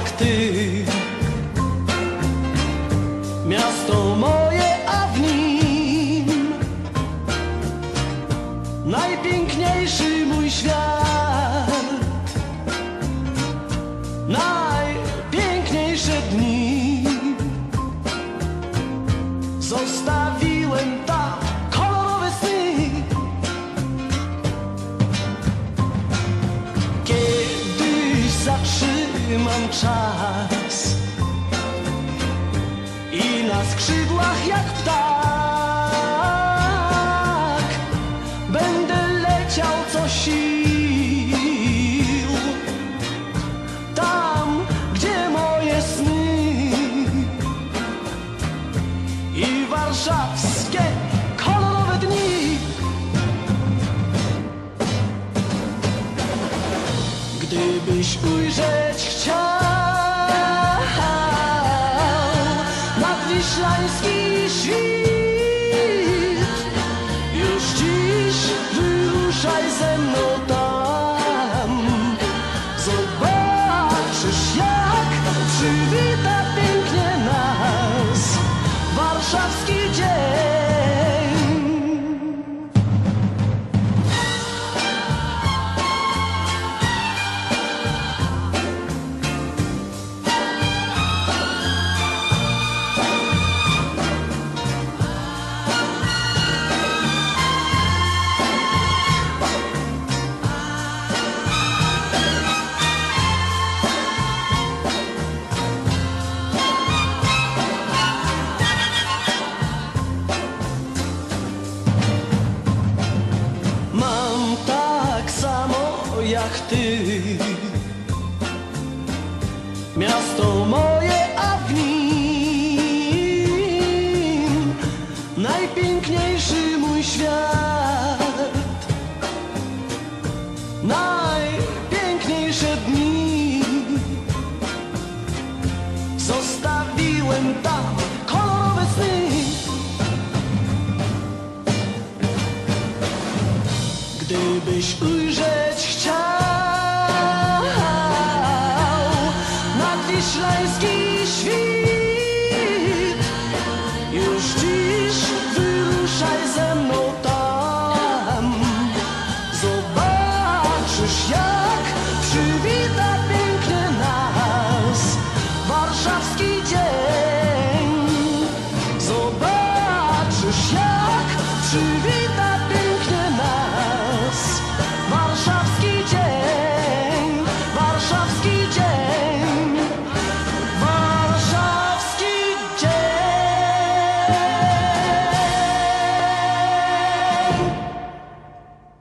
jak ty. Zatrzymam czas i na skrzydłach jak ptak będę leciał co sił tam, gdzie moje sny i warszawskie kolorowe dni. Gdybyś ujrzeć Уральский шип. Jak ty. Miasto moje, a w nim Najpiękniejszy mój świat. Najpiękniejsze dni Zostawiłem tam kolorowe sny. Gdybyś ujrzeć 是雨。